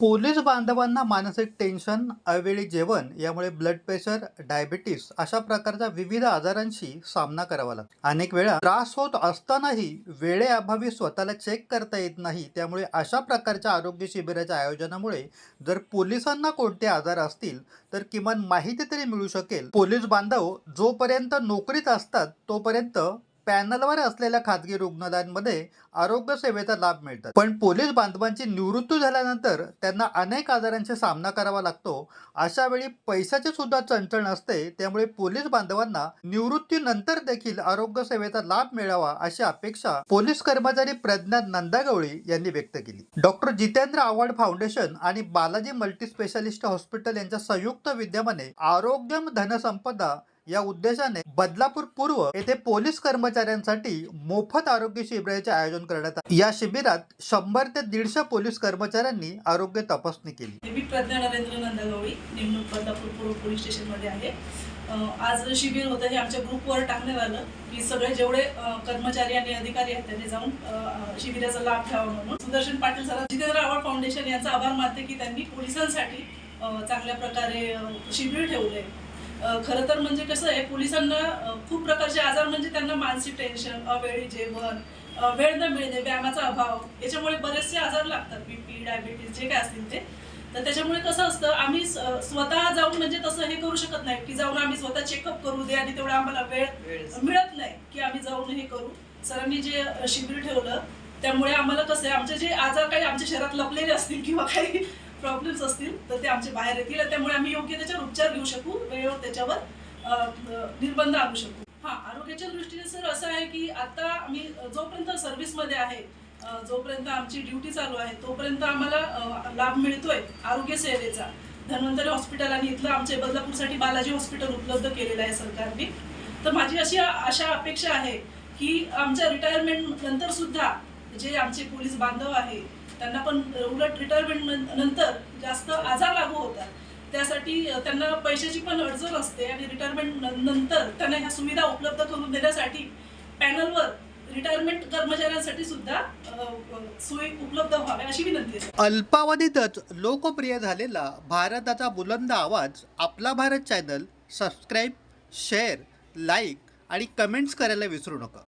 Police बांधवांना मानसिक tension, अवेळी जेवण यामुळे ब्लड प्रेशर, डायबिटीस अशा प्रकारच्या विविध आजारांशी सामना करावा लागतो. अनेक वेळा त्रास होत असतानाही वेळेअभावी स्वतःला चेक करता येत नाही. त्यामुळे अशा प्रकारच्या आरोग्य शिबिराच्या आयोजनामुळे जर पोलिसांना कोणते आजार असतील तर किमान माहिती तरी मिळू शकेल. पोलीस बांधव जोपर्यंत नोकरीत असतात तोपर्यंत पॅनलवर असलेल्या खाजगी रुग्णालयांमध्ये आरोग्य सेवेचा लाभ मिळतात. पण पोलीस बांधवांची निवृत्ती झाल्यानंतर त्यांना अनेक आजारांचा सामना करावा लागतो. अशा वेळी पैशाची सुद्धा चणचण असते त्यामुळे पोलीस बांधवांना निवृत्तीनंतर देखील आरोग्य सेवेचा लाभ मिळावा अशी अपेक्षा पोलीस कर्मचारी प्रज्ञा नंदागवळी यांनी व्यक्त केली. डॉक्टर जितेंद्र आव्हाड फाउंडेशन आणि बालाजी मल्टीस्पेशालिस्ट हॉस्पिटल यांच्या संयुक्त विद्यमाने आरोग्यम धनसंपदा या उद्देशाने बदलापूर पूर्व येथे पोलीस कर्मचाऱ्यांसाठी मोफत आरोग्य शिबिराचे आयोजन करण्यात आले. या शिबिरात शंभर ते दीडशे पोलीस कर्मचाऱ्यांनी आरोग्य तपासणी केली. मी प्रज्ञा नरेंद्र नंदगवळी नेमणूक बदलापूर पूर्व पोलीस स्टेशनमध्ये आहे आज शिबिर होतं हे आमच्या ग्रुपवर टाकण्यात आलं की सगळे जेवढे कर्मचारी आणि अधिकारी आहेत त्यांनी जाऊन शिबिराचा लाभ घ्यावा म्हणून सुदर्शन पाटील सर जितेंद्र आव्हाड फाउंडेशन यांचा आभार मानते की त्यांनी पोलिसांसाठी चांगल्या प्रकारे शिबिर ठेवले खरं तर म्हणजे कसं आहे पोलिसांना खूप प्रकारचे आजार म्हणजे त्यांना मानसिक टेन्शन अवेळी जेवण वेळ न मिळणे व्यायामाचा अभाव याच्यामुळे बरेचसे आजार लागतात. बीपी डायबिटीस जे काय असतील ते. तर त्याच्यामुळे कसं असतं आम्ही स्वतः जाऊन म्हणजे तसं हे करू शकत नाही की जाऊन आम्ही स्वतः चेकअप करू दे आणि तेवढा आम्हाला वेळ मिळत नाही की आम्ही जाऊन हे करू. सरांनी जे शिबिर ठेवलं त्यामुळे आम्हाला कसं आहे आमचे जे आजार काही आमच्या शरीरात लपलेले असतील किंवा काही प्रॉब्लेम्स असतील तर ते आमचे बाहेर येतील त्यामुळे आम्ही योग्य त्याच्यावर उपचार घेऊ शकू वेळेवर त्याच्यावर निर्बंध आणू शकू. हा आरोग्याच्या दृष्टीने सर असं आहे की आता आम्ही जोपर्यंत सर्व्हिसमध्ये आहे जोपर्यंत आमची ड्युटी चालू आहे तोपर्यंत आम्हाला लाभ मिळतोय आरोग्य सेवेचा. धन्वंतरी हॉस्पिटल आणि इथलं आमच्या बदलापूरसाठी बालाजी हॉस्पिटल उपलब्ध केलेलं आहे सरकारने. तर माझी अशी आशा अपेक्षा आहे की आमच्या रिटायरमेंट नंतर सुद्धा जे आमचे पोलीस बांधव आहे त्यांना पण उलट रिटायरमेंट नंतर जास्त आजार लागू होतात. त्यासाठी त्यांना पैशाची पण अडचण असते आणि रिटायरमेंट नंतर त्यांना ह्या सुविधा उपलब्ध करून देण्यासाठी पॅनलवर रिटायरमेंट कर्मचाऱ्यांसाठी सुद्धा अ, सोयी उपलब्ध व्हाव्या अशी विनंती आहे. अल्पावधीतच लोकप्रिय झालेला भारताचा बुलंद आवाज आपला Bharat channel subscribe share like आणि कमेंट्स करायला विसरू नका.